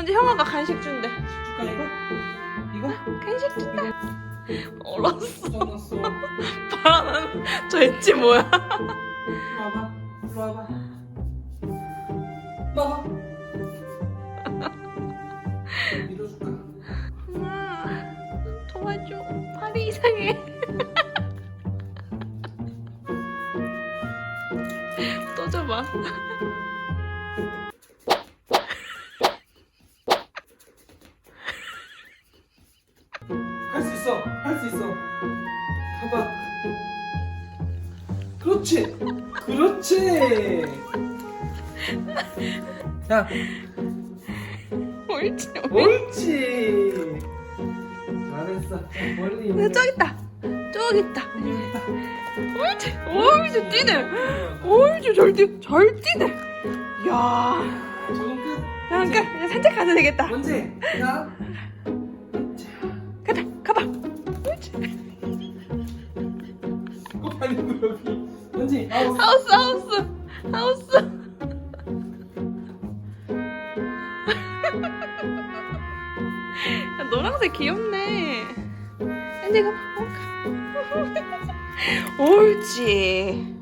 언제 형아가 간식 준대. 줄까 이거? 이거? 간식 준다. 얼었어. 젖었어. 바라는 저 엣지 뭐야? 이리 와봐. 이리 와봐. 먹어. 밀어줄까? 엄마 도와줘. 팔이 이상해. 또 줘봐. 할 수 있어. 할 수 있어. 가봐. 그렇지. 그렇지. 자, 옳지. 옳지. 잘했어. 자, 멀리. 네, 저기 있다. 저기 있다. 옳지. 옳지. 뛰네. 옳지. 잘 뛰. 잘 뛰네. 야. 끝. 그러니까 그냥 살짝 가도 되겠다. 언제? 자. 가자. 아니고 여기. 아우. 하우스 하우스 하우스. 야, 노란색 귀엽네. 근데 이거. 옳지.